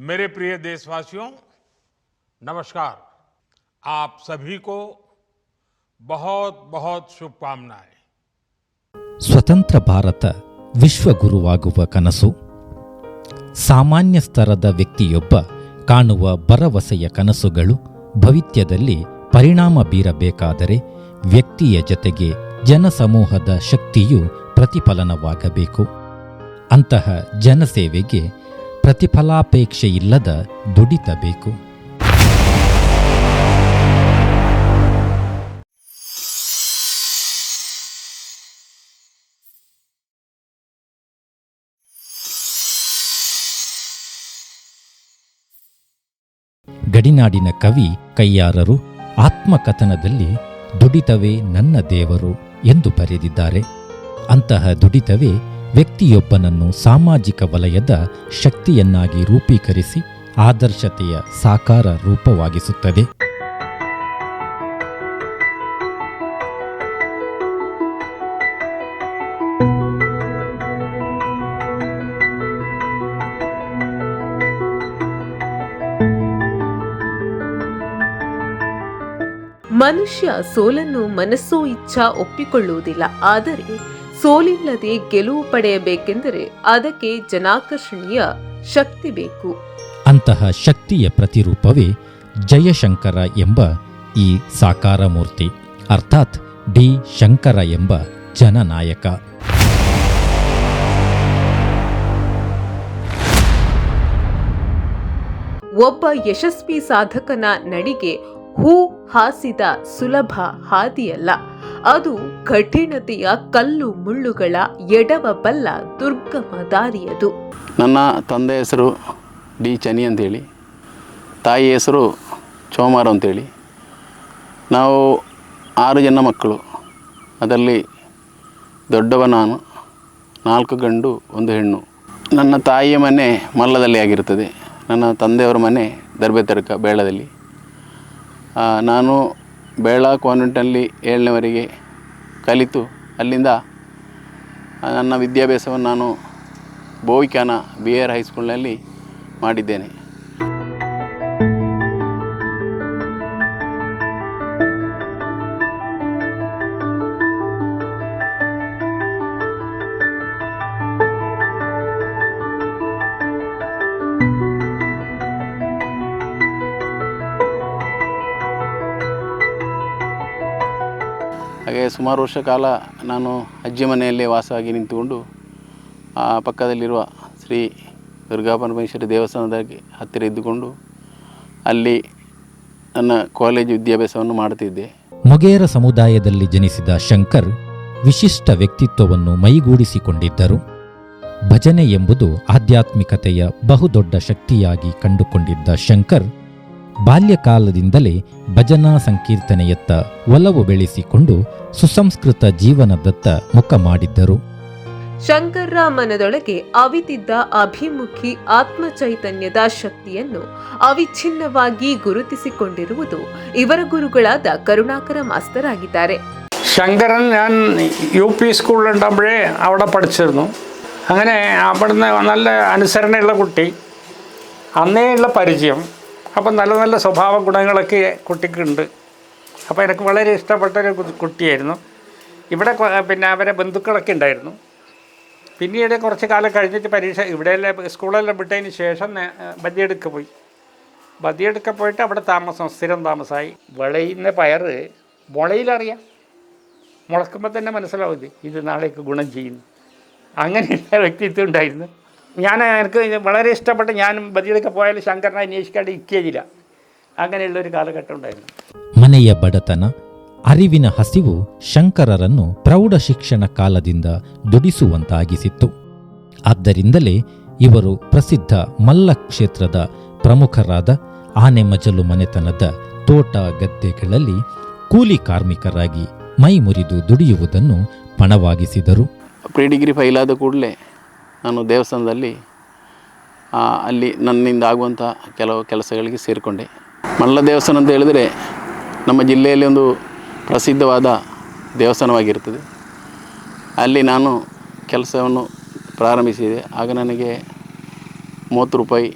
मेरे प्रिय देशवासियों नमस्कार आप सभी को बहुत बहुत शुभकामनाएं ಸ್ವತಂತ್ರ ಭಾರತ ವಿಶ್ವಗುರುವಾಗುವ ಕನಸು ಸಾಮಾನ್ಯ ಸ್ತರದ ವ್ಯಕ್ತಿಯೊಬ್ಬ ಕಾಣುವ ಭರವಸೆಯ ಕನಸುಗಳು ಭವಿತ್ಯದಲ್ಲಿ ಪರಿಣಾಮ ಬೀರಬೇಕಾದರೆ ವ್ಯಕ್ತಿಯ ಜತೆಗೆ ಜನಸಮೂಹದ ಶಕ್ತಿಯು ಪ್ರತಿಫಲನವಾಗಬೇಕು ಅಂತಹ ಜನಸೇವೆಗೆ ಪ್ರತಿಫಲಾಪೇಕ್ಷೆಯಿಲ್ಲದ ದುಡಿತ ಬೇಕು ಗಡಿನಾಡಿನ ಕವಿ ಕೈಯಾರರು ಆತ್ಮಕಥನದಲ್ಲಿ ದುಡಿತವೇ ನನ್ನ ದೇವರು ಎಂದು ಬರೆದಿದ್ದಾರೆ. ಅಂತಹ ದುಡಿತವೇ ವ್ಯಕ್ತಿಯೊಬ್ಬನನ್ನು ಸಾಮಾಜಿಕ ವಲಯದ ಶಕ್ತಿಯನ್ನಾಗಿ ರೂಪೀಕರಿಸಿ ಆದರ್ಶತೆಯ ಸಾಕಾರ ರೂಪವಾಗಿಸುತ್ತದೆ. ಮನುಷ್ಯ ಸೋಲನ್ನು ಮನಸ್ಸೋ ಇಚ್ಛಾ ಒಪ್ಪಿಕೊಳ್ಳುವುದಿಲ್ಲ. ಆದರೆ ಸೋಲಿಲ್ಲದೆ ಗೆಲುವು ಪಡೆಯಬೇಕೆಂದರೆ ಅದಕ್ಕೆ ಜನಾಕರ್ಷಣೀಯ ಶಕ್ತಿ ಬೇಕು. ಅಂತಹ ಶಕ್ತಿಯ ಪ್ರತಿರೂಪವೇ ಜಯಶಂಕರ ಎಂಬ ಈ ಸಾಕಾರ ಮೂರ್ತಿ ಅರ್ಥಾತ್ ಡಿ. ಶಂಕರ ಎಂಬ ಜನನಾಯಕ. ಒಬ್ಬ ಯಶಸ್ವಿ ಸಾಧಕನ ನಡಿಗೆ ಹೂ ಹಾಸಿದ ಸುಲಭ ಹಾದಿಯಲ್ಲ. ಅದು ಕಠಿಣತೆಯ ಕಲ್ಲು ಮುಳ್ಳುಗಳ ಎಡವ ಬಲ್ಲ ದುರ್ಗಮ ದಾರಿಯದು. ನನ್ನ ತಂದೆ ಹೆಸರು ಡಿ ಚನಿ ಅಂತೇಳಿ, ತಾಯಿ ಹೆಸರು ಚೋಮಾರ್ ಅಂತೇಳಿ. ನಾವು ಆರು ಜನ ಮಕ್ಕಳು. ಅದರಲ್ಲಿ ದೊಡ್ಡವ ನಾನು, ನಾಲ್ಕು ಗಂಡು, ಒಂದು ಹೆಣ್ಣು. ನನ್ನ ತಾಯಿಯ ಮನೆ ಮಲ್ಲದಲ್ಲಿ ಆಗಿರುತ್ತದೆ. ನನ್ನ ತಂದೆಯವರ ಮನೆ ದರ್ಬೆ ತರಕ, ಬೇಳದಲ್ಲಿ. ನಾನು ಬೇಳ ಕಾನ್ವೆಂಟಲ್ಲಿ ಏಳನೇವರೆಗೆ ಕಲಿತು ಅಲ್ಲಿಂದ ನನ್ನ ವಿದ್ಯಾಭ್ಯಾಸವನ್ನು ನಾನು ಬೋವಿಕಾನ ಬಿ ಆರ್ ಹೈಸ್ಕೂಲ್ನಲ್ಲಿ ಮಾಡಿದ್ದೇನೆ. ಸುಮಾರು ವರ್ಷ ಕಾಲ ನಾನು ಅಜ್ಜಿ ಮನೆಯಲ್ಲೇ ವಾಸವಾಗಿ ನಿಂತುಕೊಂಡು ಆ ಪಕ್ಕದಲ್ಲಿರುವ ಶ್ರೀ ದುರ್ಗಾ ದೇವಸ್ಥಾನದ ಹತ್ತಿರ ಇದ್ದುಕೊಂಡು ಅಲ್ಲಿ ನನ್ನ ಕಾಲೇಜು ವಿದ್ಯಾಭ್ಯಾಸವನ್ನು ಮಾಡುತ್ತಿದ್ದೆ. ಮೊಗೇರ ಸಮುದಾಯದಲ್ಲಿ ಜನಿಸಿದ ಶಂಕರ್ ವಿಶಿಷ್ಟ ವ್ಯಕ್ತಿತ್ವವನ್ನು ಮೈಗೂಡಿಸಿಕೊಂಡಿದ್ದರು. ಭಜನೆ ಎಂಬುದು ಆಧ್ಯಾತ್ಮಿಕತೆಯ ಬಹುದೊಡ್ಡ ಶಕ್ತಿಯಾಗಿ ಕಂಡುಕೊಂಡಿದ್ದ ಶಂಕರ್ ಬಾಲ್ಯಕಾಲದಿಂದಲೇ ಭಜನಾ ಸಂಕೀರ್ತನೆಯತ್ತ ಒಲವು ಬೆಳೆಸಿಕೊಂಡು ಸುಸಂಸ್ಕೃತ ಜೀವನದತ್ತ ಮುಖ ಮಾಡಿದ್ದರು ಶಂಕರ್ರ ಮನದೊಳಗೆ ಅವಿತಿದ್ದ ಅಭಿಮುಖಿ ಆತ್ಮ ಚೈತನ್ಯದ ಶಕ್ತಿಯನ್ನು ಅವಿಚ್ಛಿನ್ನವಾಗಿ ಗುರುತಿಸಿಕೊಂಡಿರುವುದು ಇವರ ಗುರುಗಳಾದ കരുണാകര മാസ്റ്റർ ಆಗಿದ್ದಾರೆ ശങ്കരൻ ഞാൻ യു പി സ്കൂളിലുണ്ടാകുമ്പോഴേ അവിടെ പഠിച്ചിരുന്നു അങ്ങനെ അവിടുന്ന് നല്ല അനുസരണയുള്ള കുട്ടി അന്നേയുള്ള പരിചയം അപ്പം നല്ല നല്ല സ്വഭാവ ഗുണങ്ങളൊക്കെ കുട്ടിക്കുണ്ട്. അപ്പോൾ എനിക്ക് വളരെ ഇഷ്ടപ്പെട്ടൊരു കുട്ടിയായിരുന്നു. ഇവിടെ പിന്നെ അവരെ ബന്ധുക്കളൊക്കെ ഉണ്ടായിരുന്നു. പിന്നീട് കുറച്ച് കാലം കഴിഞ്ഞിട്ട് പരീക്ഷ ഇവിടെയെല്ലാം സ്കൂളെല്ലാം വിട്ടതിന് ശേഷം ബദിയെടുക്ക പോയി. ബദിയെടുക്ക പോയിട്ട് അവിടെ താമസം സ്ഥിരം താമസമായി വിളയുന്ന പയറ് മുളയിലറിയാം. മുളക്കുമ്പോൾ തന്നെ മനസ്സിലാവും ഇത് ഇത് നാളേക്ക് ഗുണം ചെയ്യുന്നു. അങ്ങനെയുള്ള വ്യക്തിത്വം ഉണ്ടായിരുന്നു. ഞാൻ എനിക്ക് ഇത് വളരെ ഇഷ്ടപ്പെട്ട ഞാനും ബദിയെടുക്ക പോയാലും ശങ്കരനെ അന്വേഷിക്കാണ്ട് ഇരിക്കുകയില്ല അങ്ങനെയുള്ളൊരു കാലഘട്ടം ഉണ്ടായിരുന്നു ಮನೆಯ ಬಡತನ ಅರಿವಿನ ಹಸಿವು ಶಂಕರರನ್ನು ಪ್ರೌಢ ಶಿಕ್ಷಣ ಕಾಲದಿಂದ ದುಡಿಸುವಂತಾಗಿಸಿತ್ತು ಆದ್ದರಿಂದಲೇ ಇವರು ಪ್ರಸಿದ್ಧ ಮಲ್ಲ ಕ್ಷೇತ್ರದ ಪ್ರಮುಖರಾದ ಆನೆಮಜಲು ಮನೆತನದ ತೋಟ ಗದ್ದೆಗಳಲ್ಲಿ ಕೂಲಿ ಕಾರ್ಮಿಕರಾಗಿ ಮೈ ಮುರಿದು ದುಡಿಯುವುದನ್ನು ಪಣವಾಗಿಸಿದರು ಪ್ರೀ ಡಿಗ್ರಿ ಫೈಲಾದ ಕೂಡಲೇ ನಾನು ದೇವಸ್ಥಾನದಲ್ಲಿ ಅಲ್ಲಿ ನನ್ನಿಂದ ಆಗುವಂಥ ಕೆಲವು ಕೆಲಸಗಳಿಗೆ ಸೇರಿಕೊಂಡೆ. ಮಲ್ಲ ದೇವಸ್ಥಾನ ಅಂತ ಹೇಳಿದರೆ ನಮ್ಮ ಜಿಲ್ಲೆಯಲ್ಲಿ ಒಂದು ಪ್ರಸಿದ್ಧವಾದ ದೇವಸ್ಥಾನವಾಗಿರುತ್ತದೆ. ಅಲ್ಲಿ ನಾನು ಕೆಲಸವನ್ನು ಪ್ರಾರಂಭಿಸಿದೆ. ಆಗ ನನಗೆ ಮೂವತ್ತು ರೂಪಾಯಿ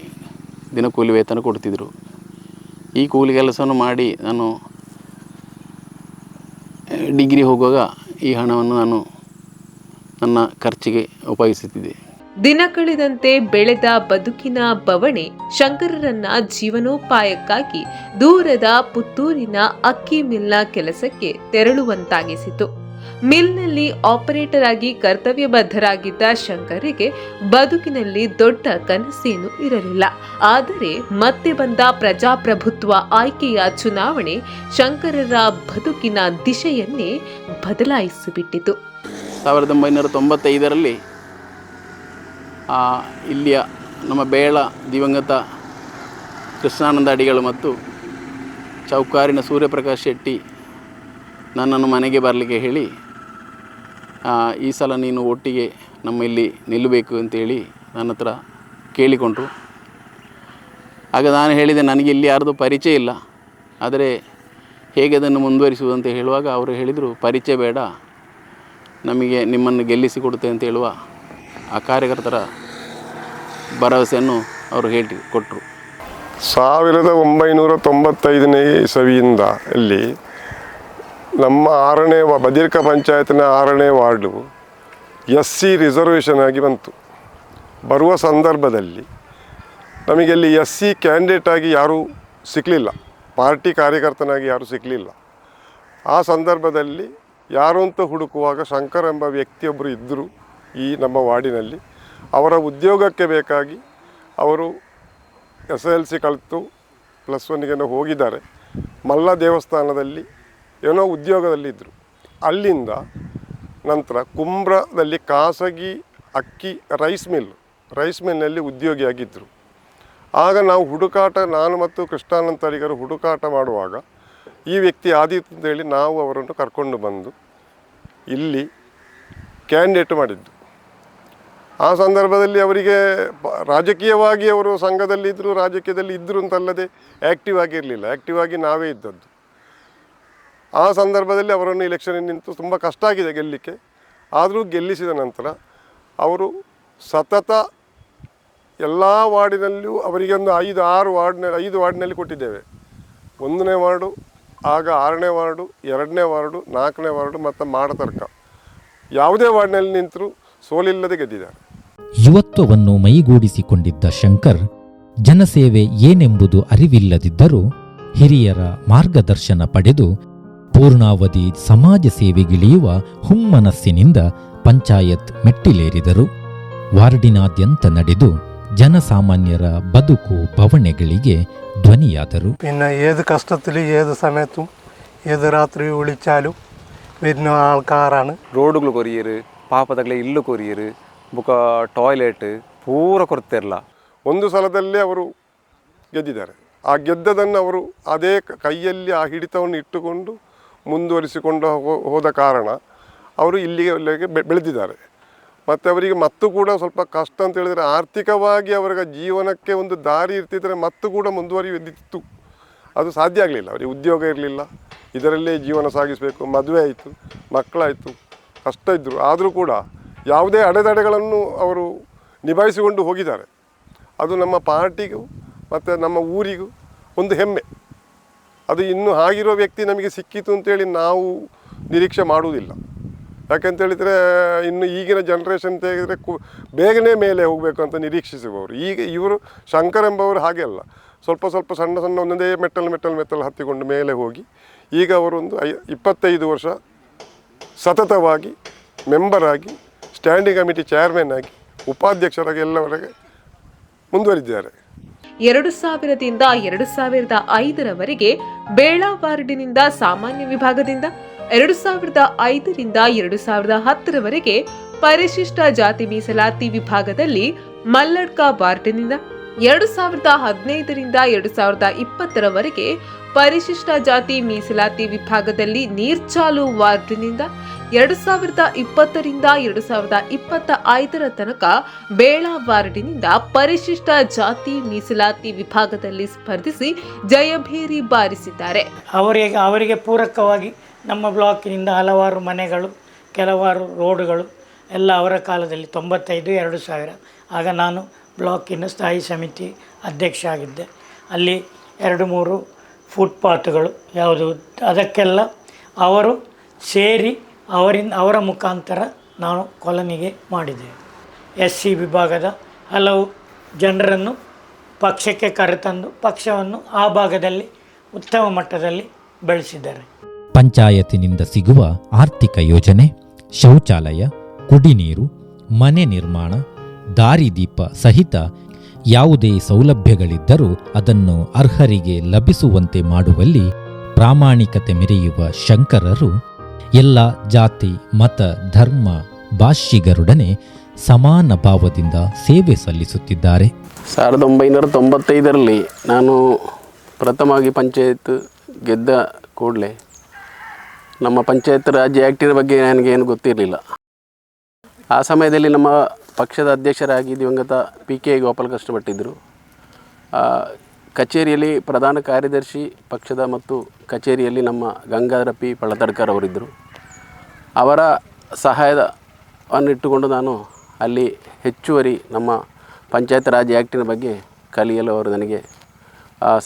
ದಿನ ಕೂಲಿ ವೇತನ ಕೊಡ್ತಿದ್ದರು ಈ ಕೂಲಿ ಕೆಲಸವನ್ನು ಮಾಡಿ ನಾನು ಡಿಗ್ರಿ ಹೋಗುವಾಗ ಈ ಹಣವನ್ನು ನಾನು ನನ್ನ ಖರ್ಚಿಗೆ ಉಪಯೋಗಿಸುತ್ತಿದ್ದೆ. ದಿನ ಕಳೆದಂತೆ ಬೆಳೆದ ಬದುಕಿನ ಬವಣೆ ಶಂಕರರನ್ನ ಜೀವನೋಪಾಯಕ್ಕಾಗಿ ದೂರದ ಪುತ್ತೂರಿನ ಅಕ್ಕಿ ಮಿಲ್ನ ಕೆಲಸಕ್ಕೆ ತೆರಳುವಂತಾಗಿಸಿತು. ಮಿಲ್ನಲ್ಲಿ ಆಪರೇಟರ್ ಆಗಿ ಕರ್ತವ್ಯ ಬದ್ಧರಾಗಿದ್ದ ಶಂಕರಿಗೆ ಬದುಕಿನಲ್ಲಿ ದೊಡ್ಡ ಕನಸೇನು ಇರಲಿಲ್ಲ. ಆದರೆ ಮತ್ತೆ ಬಂದ ಪ್ರಜಾಪ್ರಭುತ್ವ ಆಯ್ಕೆಯ ಚುನಾವಣೆ ಶಂಕರರ ಬದುಕಿನ ದಿಶೆಯನ್ನೇ ಬದಲಾಯಿಸಿಬಿಟ್ಟಿತು. ಸಾವಿರದ ಒಂಬೈನೂರ ತೊಂಬತ್ತೈದರಲ್ಲಿ ಇಲ್ಲಿಯ ನಮ್ಮ ಬೇಳ, ದಿವಂಗತ, ಕೃಷ್ಣಾನಂದ ಅಡಿಗಳು ಮತ್ತು ಚೌಕಾರಿನ ಸೂರ್ಯಪ್ರಕಾಶ್ ಶೆಟ್ಟಿ ನನ್ನನ್ನು ಮನೆಗೆ ಬರಲಿಕ್ಕೆ ಹೇಳಿ ಈ ಸಲ ನೀನು ಒಟ್ಟಿಗೆ ನಮ್ಮ ಇಲ್ಲಿ ನಿಲ್ಲಬೇಕು ಅಂತೇಳಿ ನನ್ನ ಹತ್ರ ಕೇಳಿಕೊಂಡ್ರು. ಆಗ ನಾನು ಹೇಳಿದೆ, ನನಗೆ ಇಲ್ಲಿ ಯಾರ್ದು ಪರಿಚಯ ಇಲ್ಲ. ಆದರೆ ಹೇಗೆ ಅದನ್ನು ಮುಂದುವರಿಸುವುದು ಅಂತ ಹೇಳುವಾಗ ಅವರು ಹೇಳಿದರು, ಪರಿಚಯ ಬೇಡ, ನಮಗೆ ನಿಮ್ಮನ್ನು ಗೆಲ್ಲಿಸಿ ಕೊಡುತ್ತೆ ಅಂತ ಹೇಳುವ ಆ ಕಾರ್ಯಕರ್ತರ ಭರವಸೆಯನ್ನು ಅವರು ಹೇಳಿ ಕೊಟ್ಟರು. ಸಾವಿರದ ಒಂಬೈನೂರ ತೊಂಬತ್ತೈದನೇ ಇಸವಿಯಿಂದ ಇಲ್ಲಿ ನಮ್ಮ ಆರನೇ ಬದಿರ್ಕ ಪಂಚಾಯತ್ನ ಆರನೇ ವಾರ್ಡು ಎಸ್ ಸಿ ರಿಸರ್ವೇಷನ್ ಆಗಿ ಬಂತು. ಬರುವ ಸಂದರ್ಭದಲ್ಲಿ ನಮಗೆ ಅಲ್ಲಿ ಎಸ್ ಸಿ ಕ್ಯಾಂಡಿಡೇಟ್ ಆಗಿ ಯಾರೂ ಸಿಕ್ಕಲಿಲ್ಲ ಪಾರ್ಟಿ ಕಾರ್ಯಕರ್ತನಾಗಿ ಯಾರೂ ಸಿಕ್ಕಲಿಲ್ಲ ಆ ಸಂದರ್ಭದಲ್ಲಿ ಯಾರು ಅಂತ ಹುಡುಕುವಾಗ ಶಂಕರ್ ಎಂಬ ವ್ಯಕ್ತಿಯೊಬ್ಬರು ಇದ್ದರು. ಈ ನಮ್ಮ ವಾರ್ಡಿನಲ್ಲಿ ಅವರ ಉದ್ಯೋಗಕ್ಕೆ ಬೇಕಾಗಿ ಅವರು ಎಸ್ ಎಲ್ ಸಿ ಕಲಿತು ಪ್ಲಸ್ ಒನ್ನಿಗೆ ಹೋಗಿದ್ದಾರೆ. ಮಲ್ಲ ದೇವಸ್ಥಾನದಲ್ಲಿ ಏನೋ ಉದ್ಯೋಗದಲ್ಲಿ ಇದ್ದರು ಅಲ್ಲಿಂದ ನಂತರ ಕುಂಬ್ರದಲ್ಲಿ ಖಾಸಗಿ ಅಕ್ಕಿ ರೈಸ್ ಮಿಲ್, ರೈಸ್ ಮಿಲ್ನಲ್ಲಿ ಉದ್ಯೋಗಿಯಾಗಿದ್ದರು ಆಗ ನಾವು ಹುಡುಕಾಟ, ನಾನು ಮತ್ತು ಕೃಷ್ಣಾನಂತರಿಗರು ಹುಡುಕಾಟ ಮಾಡುವಾಗ ಈ ವ್ಯಕ್ತಿ ಆದೀತು ಅಂತೇಳಿ ನಾವು ಅವರನ್ನು ಕರ್ಕೊಂಡು ಬಂದು ಇಲ್ಲಿ ಕ್ಯಾಂಡಿಡೇಟ್ ಮಾಡಿದ್ದು. ಆ ಸಂದರ್ಭದಲ್ಲಿ ಅವರಿಗೆ ರಾಜಕೀಯವಾಗಿ ಅವರು ಸಂಘದಲ್ಲಿ ಇದ್ದರು ರಾಜಕೀಯದಲ್ಲಿ ಇದ್ದರು ಅಂತಲ್ಲದೆ ಆ್ಯಕ್ಟಿವ್ ಆಗಿರಲಿಲ್ಲ. ಆ್ಯಕ್ಟಿವ್ ಆಗಿ ನಾವೇ ಇದ್ದದ್ದು. ಆ ಸಂದರ್ಭದಲ್ಲಿ ಅವರನ್ನು ಇಲೆಕ್ಷನ್ ನಿಂತು ತುಂಬ ಕಷ್ಟ ಆಗಿದೆ ಗೆಲ್ಲಲಿಕ್ಕೆ ಆದರೂ ಗೆಲ್ಲಿಸಿದ ನಂತರ ಅವರು ಸತತ ಎಲ್ಲ ವಾರ್ಡಿನಲ್ಲಿಯೂ ಅವರಿಗೆ ಒಂದು ಐದು, ಆರು ವಾರ್ಡ್ನಲ್ಲಿ ಐದು ವಾರ್ಡ್ನಲ್ಲಿ ಕೊಟ್ಟಿದ್ದೇವೆ. ಒಂದನೇ ವಾರ್ಡು, ಆಗ ಆರನೇ ವಾರ್ಡು, ಎರಡನೇ ವಾರ್ಡು, ನಾಲ್ಕನೇ ವಾರ್ಡು ಮತ್ತು ಮಾಡತರ್ಕ ಯಾವುದೇ ವಾರ್ಡ್ನಲ್ಲಿ ನಿಂತರೂ ಸೋಲಿಲ್ಲದೆ ಗೆದ್ದಿದ್ದಾರೆ. ಯುವತ್ವವನ್ನು ಮೈಗೂಡಿಸಿಕೊಂಡಿದ್ದ ಶಂಕರ್ ಜನಸೇವೆ ಏನೆಂಬುದು ಅರಿವಿಲ್ಲದಿದ್ದರೂ ಹಿರಿಯರ ಮಾರ್ಗದರ್ಶನ ಪಡೆದು ಪೂರ್ಣಾವಧಿ ಸಮಾಜ ಸೇವೆಗಿಳಿಯುವ ಹುಮ್ಮನಸ್ಸಿನಿಂದ ಪಂಚಾಯತ್ ಮೆಟ್ಟಿಲೇರಿದರು. ವಾರ್ಡಿನಾದ್ಯಂತ ನಡೆದು ಜನಸಾಮಾನ್ಯರ ಬದುಕು ಬವಣೆಗಳಿಗೆ ಧ್ವನಿಯಾದರು. ಇನ್ನು ಏದು ಕಷ್ಟದಲ್ಲಿ ಏದು ಸಮಯತ್ತು ಏದು ರಾತ್ರಿ ಉಳಿಚಾಲು വരുന്ന ആൾക്കാരാണ്. റോഡുകൾ ಕೊರಿಯರು ಪಾಪದಗಳ ಇಲ್ಲು ಕೊರಿಯರು ಬುಕ ಟಾಯ್ಲೆಟ್, ಪೂರ ಕೊಡ್ತಿರಲ್ಲ ಒಂದು ಸಲದಲ್ಲೇ ಅವರು ಗೆದ್ದಿದ್ದಾರೆ. ಆ ಗೆದ್ದದನ್ನು ಅವರು ಅದೇ ಕೈಯಲ್ಲಿ ಆ ಹಿಡಿತವನ್ನು ಇಟ್ಟುಕೊಂಡು ಮುಂದುವರಿಸಿಕೊಂಡು ಹೋದ ಕಾರಣ ಅವರು ಇಲ್ಲಿಗೆ ಬೆಳೆದಿದ್ದಾರೆ. ಮತ್ತು ಅವರಿಗೆ ಮತ್ತು ಕೂಡ ಸ್ವಲ್ಪ ಕಷ್ಟ ಅಂತ ಹೇಳಿದರೆ ಆರ್ಥಿಕವಾಗಿ ಅವರ ಜೀವನಕ್ಕೆ ಒಂದು ದಾರಿ ಇರ್ತಿದ್ರೆ ಮತ್ತೂ ಕೂಡ ಮುಂದುವರಿಯುತ್ತಿತ್ತು ಅದು ಸಾಧ್ಯ ಆಗಲಿಲ್ಲ. ಅವರಿಗೆ ಉದ್ಯೋಗ ಇರಲಿಲ್ಲ. ಇದರಲ್ಲೇ ಜೀವನ ಸಾಗಿಸಬೇಕು. ಮದುವೆ ಆಯಿತು. ಮಕ್ಕಳಾಯಿತು. ಕಷ್ಟ ಇದ್ದರು ಆದರೂ ಕೂಡ ಯಾವುದೇ ಅಡೆತಡೆಗಳನ್ನು ಅವರು ನಿಭಾಯಿಸಿಕೊಂಡು ಹೋಗಿದ್ದಾರೆ. ಅದು ನಮ್ಮ ಪಾರ್ಟಿಗೂ ಮತ್ತು ನಮ್ಮ ಊರಿಗೂ ಒಂದು ಹೆಮ್ಮೆ. ಅದು ಇನ್ನು ಆಗಿರೋ ವ್ಯಕ್ತಿ ನಮಗೆ ಸಿಕ್ಕಿತು ಅಂತೇಳಿ ನಾವು ನಿರೀಕ್ಷೆ ಮಾಡುವುದಿಲ್ಲ. ಯಾಕೆಂತೇಳಿದರೆ ಇನ್ನು ಈಗಿನ ಜನ್ರೇಷನ್ ತೆಗೆದರೆ ಕು ಬೇಗನೆ ಮೇಲೆ ಹೋಗಬೇಕು ಅಂತ ನಿರೀಕ್ಷಿಸುವವರು. ಈಗ ಇವರು ಶಂಕರ್ ಎಂಬವರು ಹಾಗೆ ಅಲ್ಲ. ಸ್ವಲ್ಪ ಸ್ವಲ್ಪ ಸಣ್ಣ ಸಣ್ಣ ಒಂದೊಂದೇ ಮೆಟ್ಟಲು ಮೆಟ್ಟಲು ಮೆಟ್ಟಲು ಹತ್ತಿಕೊಂಡು ಮೇಲೆ ಹೋಗಿ ಈಗ ಅವರೊಂದು ಐ ಇಪ್ಪತ್ತೈದು ವರ್ಷ ಸತತವಾಗಿ ಮೆಂಬರ್ ಆಗಿ ಸ್ಟ್ಯಾಂಡಿಂಗ್ ಕಮಿಟಿ ಚೇರ್ಮನ್ ಆಗಿ, ಉಪಾಧ್ಯಕ್ಷರಾಗಿ ಎಲ್ಲವರೆಗೆ ಮುಂದುವರಿದ್ದಾರೆ ಎರಡು ಸಾವಿರದಿಂದ ಎರಡು ಸಾವಿರದ ಐದರವರೆಗೆ ಬೇಳಾ ವಾರ್ಡಿನಿಂದ ಸಾಮಾನ್ಯ ವಿಭಾಗದಿಂದ, ಎರಡು ಸಾವಿರದ ಐದರಿಂದ ಎರಡು ಸಾವಿರದ ಹತ್ತರವರೆಗೆ ಪರಿಶಿಷ್ಟ ಜಾತಿ ಮೀಸಲಾತಿ ವಿಭಾಗದಲ್ಲಿ ಮಲ್ಲಡ್ಕ ವಾರ್ಡಿನಿಂದ, ಎರಡು ಸಾವಿರದ ಹದಿನೈದರಿಂದ ಎರಡು ಸಾವಿರದ ಇಪ್ಪತ್ತರವರೆಗೆ ಪರಿಶಿಷ್ಟ ಜಾತಿ ಮೀಸಲಾತಿ ವಿಭಾಗದಲ್ಲಿ ನೀರ್ಚಾಲು ವಾರ್ಡಿನಿಂದ ಎರಡು ಸಾವಿರದ ಇಪ್ಪತ್ತರಿಂದ ಎರಡು ಸಾವಿರದ ಇಪ್ಪತ್ತ ಐದರ ತನಕ ಬೇಳಾ ವಾರ್ಡಿನಿಂದ ಪರಿಶಿಷ್ಟ ಜಾತಿ ಮೀಸಲಾತಿ ವಿಭಾಗದಲ್ಲಿ ಸ್ಪರ್ಧಿಸಿ ಜಯಭೇರಿ ಬಾರಿಸಿದ್ದಾರೆ. ಅವರಿಗೆ ಅವರಿಗೆ ಪೂರಕವಾಗಿ ನಮ್ಮ ಬ್ಲಾಕಿನಿಂದ ಹಲವಾರು ಮನೆಗಳು, ಕೆಲವಾರು ರೋಡುಗಳು ಎಲ್ಲ ಅವರ ಕಾಲದಲ್ಲಿ ತೊಂಬತ್ತೈದು, ಎರಡು ಸಾವಿರ. ಆಗ ನಾನು ಬ್ಲಾಕಿನ ಸ್ಥಾಯಿ ಸಮಿತಿ ಅಧ್ಯಕ್ಷ ಆಗಿದ್ದೆ. ಅಲ್ಲಿ ಎರಡು, ಮೂರು ಫುಟ್ಪಾತ್ಗಳು ಯಾವುದು ಅದಕ್ಕೆಲ್ಲ ಅವರು ಸೇರಿ ಅವರಿಂದ ಅವರ ಮುಖಾಂತರ ನಾನು ಕೊಲನಿಗೆ ಮಾಡಿದೆ ಎಸ್ ಸಿ ವಿಭಾಗದ ಹಲವು ಜನರನ್ನು ಪಕ್ಷಕ್ಕೆ ಕರೆತಂದು ಪಕ್ಷವನ್ನು ಆ ಭಾಗದಲ್ಲಿ ಉತ್ತಮ ಮಟ್ಟದಲ್ಲಿ ಬೆಳೆಸಿದ್ದಾರೆ. ಪಂಚಾಯತಿನಿಂದ ಸಿಗುವ ಆರ್ಥಿಕ ಯೋಜನೆ, ಶೌಚಾಲಯ, ಕುಡಿನೀರು, ಮನೆ ನಿರ್ಮಾಣ, ದಾರಿದೀಪ ಸಹಿತ ಯಾವುದೇ ಸೌಲಭ್ಯಗಳಿದ್ದರೂ ಅದನ್ನು ಅರ್ಹರಿಗೆ ಲಭಿಸುವಂತೆ ಮಾಡುವಲ್ಲಿ ಪ್ರಾಮಾಣಿಕತೆ ಮೆರೆಯುವ ಶಂಕರರು ಎಲ್ಲ ಜಾತಿ, ಮತ, ಧರ್ಮ ಭಾಷಿಗರೊಡನೆ ಸಮಾನ ಭಾವದಿಂದ ಸೇವೆ ಸಲ್ಲಿಸುತ್ತಿದ್ದಾರೆ. ಸಾವಿರದ ಒಂಬೈನೂರ ತೊಂಬತ್ತೈದರಲ್ಲಿ ನಾನು ಪ್ರಥಮವಾಗಿ ಪಂಚಾಯತ್ ಗೆದ್ದ ಕೂಡಲೇ ನಮ್ಮ ಪಂಚಾಯತ್ ರಾಜ್ಯ ಆ್ಯಕ್ಟಿನ ಬಗ್ಗೆ ನನಗೇನು ಗೊತ್ತಿರಲಿಲ್ಲ. ಆ ಸಮಯದಲ್ಲಿ ನಮ್ಮ ಪಕ್ಷದ ಅಧ್ಯಕ್ಷರಾಗಿ ದಿವಂಗತ ಪಿ ಕೆ ಗೋಪಾಲಕೃಷ್ಣ ಭಟ್ ಇದ್ದರು ಕಚೇರಿಯಲ್ಲಿ ಪ್ರಧಾನ ಕಾರ್ಯದರ್ಶಿ ಪಕ್ಷದ ಮತ್ತು ಕಚೇರಿಯಲ್ಲಿ ನಮ್ಮ ಗಂಗಾಧರ ಪಿ ಪಳತಡ್ಕರ್ ಅವರಿದ್ದರು. ಅವರ ಸಹಾಯದವನ್ನಿಟ್ಟುಕೊಂಡು ನಾನು ಅಲ್ಲಿ ಹೆಚ್ಚುವರಿ ನಮ್ಮ ಪಂಚಾಯತ್ ರಾಜ್ ಆ್ಯಕ್ಟಿನ ಬಗ್ಗೆ ಕಲಿಯಲು ಅವರು ನನಗೆ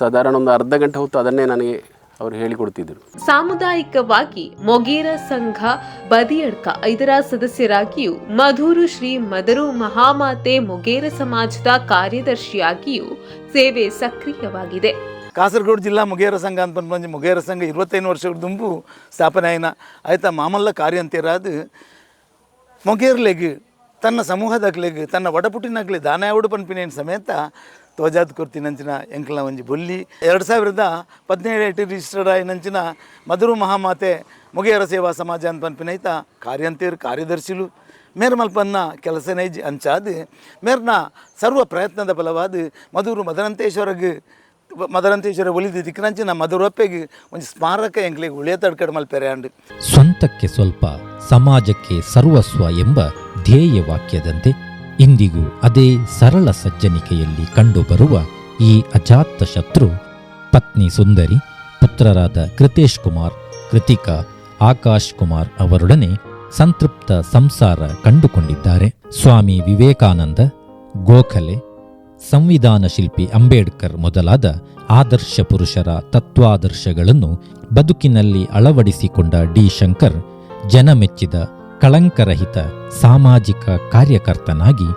ಸಾಧಾರಣ ಒಂದು ಅರ್ಧ ಗಂಟೆ ಹೊತ್ತು ಅದನ್ನೇ ನನಗೆ ಅವರು ಹೇಳಿಕೊಡ್ತಿದ್ರು. ಸಾಮುದಾಯಿಕವಾಗಿ ಮೊಗೇರ ಸಂಘ ಬದಿಯಡ್ಕ ಇದರ ಸದಸ್ಯರಾಗಿಯೂ ಮಧೂರು ಶ್ರೀ ಮದರು ಮಹಾಮಾತೆ ಮೊಗೇರ ಸಮಾಜದ ಕಾರ್ಯದರ್ಶಿಯಾಗಿಯೂ ಸೇವೆ ಸಕ್ರಿಯವಾಗಿದೆ. ಕಾಸರಗೋಡು ಜಿಲ್ಲಾ ಮುಗೇರ ಸಂಘ ಅಂತ ಬಂದು ಬಂದು ಮುಗೇರ ಸಂಘ ಇರುವತ್ತೈದು ವರ್ಷಗಳ ದುಂಬು ಸ್ಥಾಪನೆ ಆಯ್ನ. ಆಯ್ತಾ ಮಾಮಲ್ಲ ಕಾರ್ಯ ಅಂತಿರಾದು ಮೊಗೇರ್ಲೆಗ್ ತನ್ನ ಸಮೂಹದಾಗ್ಲೆಗ್ ತನ್ನ ಒಡಪುಟ್ಟಿನಾಗ್ಲಿ ದಾನಾಯವಡು ಪನ್ಪಿನೇನು ಸಮೇತ ತೋಜಾದ್ ಕೊರ್ತಿನಂಚಿನ ಎಂಕಲ್ನ ಒಂಜಿ ಬೊಲ್ಲಿ. ಎರಡು ಸಾವಿರದ ಹದಿನೇಳು ರಿಜಿಸ್ಟರ್ಡ್ ಆಯ್ನಂಚಿನ ಮಧುರು ಮಹಾಮಾತೆ ಮುಗಿಯರ ಸೇವಾ ಸಮಾಜ ಅಂತ ಪನ್ಪಿನೈತ ಕಾರ್ಯಂತೇರು ಕಾರ್ಯದರ್ಶಿಲು. ಮೇರ್ ಮಲ್ಪನ್ನ ಕೆಲಸನೇ ಅಂಚಾದ ಅಂಚಾದ್. ಮೇರ್ನ ಸರ್ವ ಪ್ರಯತ್ನದ ಫಲವಾದ ಮಧುರು ಮದರಂತೇಶ್ವರಗ್ ಮದರಂತೇಶ್ವರ ಒಲಿದು ದಿಕ್ಕಿನಂಚಿನ ಮಧುರಪ್ಪೆಗೆ ಒಂದು ಸ್ಮಾರಕ ಎಂಕ್ಲಿಗೆ ಉಳಿಯ ತಡ್ಕಡ್ ಮಲ್ಪೆರೆ ಅಂಡ್ ಸ್ವಂತಕ್ಕೆ ಸ್ವಲ್ಪ ಸಮಾಜಕ್ಕೆ ಸರ್ವಸ್ವ ಎಂಬ ಧ್ಯೇಯ ವಾಕ್ಯದಂತೆ ಇಂದಿಗೂ ಅದೇ ಸರಳ ಸಜ್ಜನಿಕೆಯಲ್ಲಿ ಕಂಡುಬರುವ ಈ ಅಜಾತ ಶತ್ರು, ಪತ್ನಿ ಸುಂದರಿ, ಪುತ್ರರಾದ ಕೃತೇಶ್ ಕುಮಾರ್, ಕೃತಿಕಾ, ಆಕಾಶ್ ಕುಮಾರ್ ಅವರೊಡನೆ ಸಂತೃಪ್ತ ಸಂಸಾರ ಕಂಡುಕೊಂಡಿದ್ದಾರೆ. ಸ್ವಾಮಿ ವಿವೇಕಾನಂದ, ಗೋಖಲೆ, ಸಂವಿಧಾನ ಶಿಲ್ಪಿ ಅಂಬೇಡ್ಕರ್ ಮೊದಲಾದ ಆದರ್ಶ ಪುರುಷರ ತತ್ವಾದರ್ಶಗಳನ್ನು ಬದುಕಿನಲ್ಲಿ ಅಳವಡಿಸಿಕೊಂಡ ಡಿ ಶಂಕರ್ ಜನಮೆಚ್ಚಿದ ಕಳಂಕರಹಿತ ಸಾಮಾಜಿಕ ಕಾರ್ಯಕರ್ತನಾಗಿ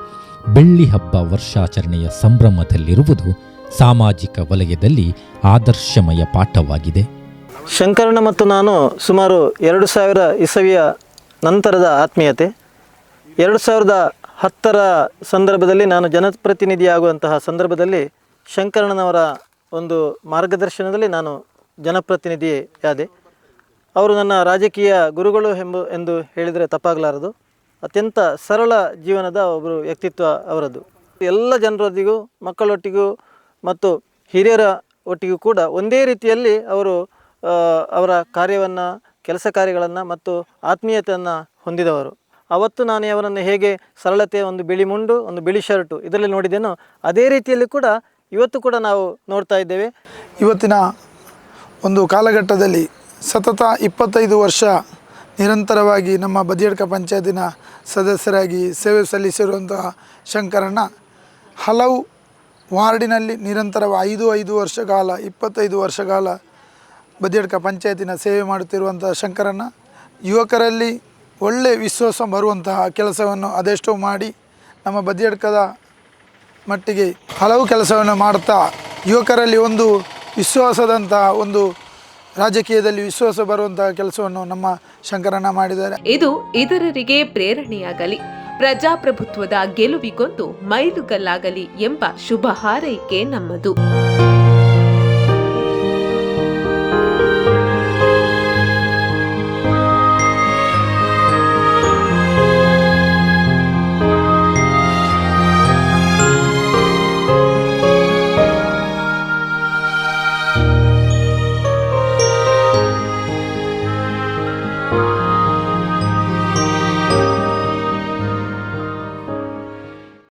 ಬೆಳ್ಳಿ ಹಬ್ಬ ವರ್ಷಾಚರಣೆಯ ಸಂಭ್ರಮದಲ್ಲಿರುವುದು ಸಾಮಾಜಿಕ ವಲಯದಲ್ಲಿ ಆದರ್ಶಮಯ ಪಾಠವಾಗಿದೆ. ಶಂಕರಣ ಮತ್ತು ನಾನು ಸುಮಾರು ಎರಡು ಸಾವಿರ ಇಸವಿಯ ನಂತರದ ಆತ್ಮೀಯತೆ, ಎರಡು ಸಾವಿರದ ಹತ್ತರ ಸಂದರ್ಭದಲ್ಲಿ ನಾನು ಜನಪ್ರತಿನಿಧಿಯಾಗುವಂತಹ ಸಂದರ್ಭದಲ್ಲಿ ಶಂಕರಣ್ಣನವರ ಒಂದು ಮಾರ್ಗದರ್ಶನದಲ್ಲಿ ನಾನು ಜನಪ್ರತಿನಿಧಿಯಾದೆ. ಅವರು ನನ್ನ ರಾಜಕೀಯ ಗುರುಗಳು ಎಂಬ ಎಂದು ಹೇಳಿದರೆ ತಪ್ಪಾಗಲಾರದು. ಅತ್ಯಂತ ಸರಳ ಜೀವನದ ಒಬ್ಬರು ವ್ಯಕ್ತಿತ್ವ ಅವರದ್ದು ಎಲ್ಲ ಜನರೊಂದಿಗೂ ಮಕ್ಕಳೊಟ್ಟಿಗೂ ಮತ್ತು ಹಿರಿಯರ ಒಟ್ಟಿಗೂ ಕೂಡ ಒಂದೇ ರೀತಿಯಲ್ಲಿ ಅವರು ಅವರ ಕಾರ್ಯವನ್ನು, ಕೆಲಸ ಕಾರ್ಯಗಳನ್ನು ಮತ್ತು ಆತ್ಮೀಯತೆಯನ್ನು ಹೊಂದಿದವರು. ಅವತ್ತು ನಾನು ಅವರನ್ನು ಹೇಗೆ ಸರಳತೆ, ಒಂದು ಬಿಳಿ ಮುಂಡು, ಒಂದು ಬಿಳಿ ಶರ್ಟು ಇದರಲ್ಲಿ ನೋಡಿದ್ದೇನೋ ಅದೇ ರೀತಿಯಲ್ಲಿ ಕೂಡ ಇವತ್ತು ಕೂಡ ನಾವು ನೋಡ್ತಾ ಇದ್ದೇವೆ. ಇವತ್ತಿನ ಒಂದು ಕಾಲಘಟ್ಟದಲ್ಲಿ ಸತತ ಇಪ್ಪತ್ತೈದು ವರ್ಷ ನಿರಂತರವಾಗಿ ನಮ್ಮ ಬದಿಯಡ್ಕ ಪಂಚಾಯತಿನ ಸದಸ್ಯರಾಗಿ ಸೇವೆ ಸಲ್ಲಿಸಿರುವಂತಹ ಶಂಕರಣ್ಣ, ಹಲವು ವಾರ್ಡಿನಲ್ಲಿ ನಿರಂತರವಾಗಿ ಐದು ಐದು ವರ್ಷ ಕಾಲ, ಇಪ್ಪತ್ತೈದು ವರ್ಷ ಕಾಲ ಬದಿಯಡ್ಕ ಪಂಚಾಯತಿನ ಸೇವೆ ಮಾಡುತ್ತಿರುವಂಥ ಶಂಕರಣ್ಣ, ಯುವಕರಲ್ಲಿ ಒಳ್ಳೆಯ ವಿಶ್ವಾಸ ಬರುವಂತಹ ಕೆಲಸವನ್ನು ಅದೆಷ್ಟೋ ಮಾಡಿ ನಮ್ಮ ಬದಿಯಡ್ಕದ ಮಟ್ಟಿಗೆ ಹಲವು ಕೆಲಸವನ್ನು ಮಾಡ್ತಾ ಯುವಕರಲ್ಲಿ ಒಂದು ವಿಶ್ವಾಸದಂತಹ ಒಂದು ರಾಜಕೀಯದಲ್ಲಿ ವಿಶ್ವಾಸ ಬರುವಂತಹ ಕೆಲಸವನ್ನು ನಮ್ಮ ಶಂಕರಣ್ಣ ಮಾಡಿದ್ದಾರೆ. ಇದು ಇತರರಿಗೆ ಪ್ರೇರಣೆಯಾಗಲಿ, ಪ್ರಜಾಪ್ರಭುತ್ವದ ಗೆಲುವಿಗೊಂದು ಮೈಲುಗಲ್ಲಾಗಲಿ ಎಂಬ ಶುಭ ಹಾರೈಕೆ ನಮ್ಮದು.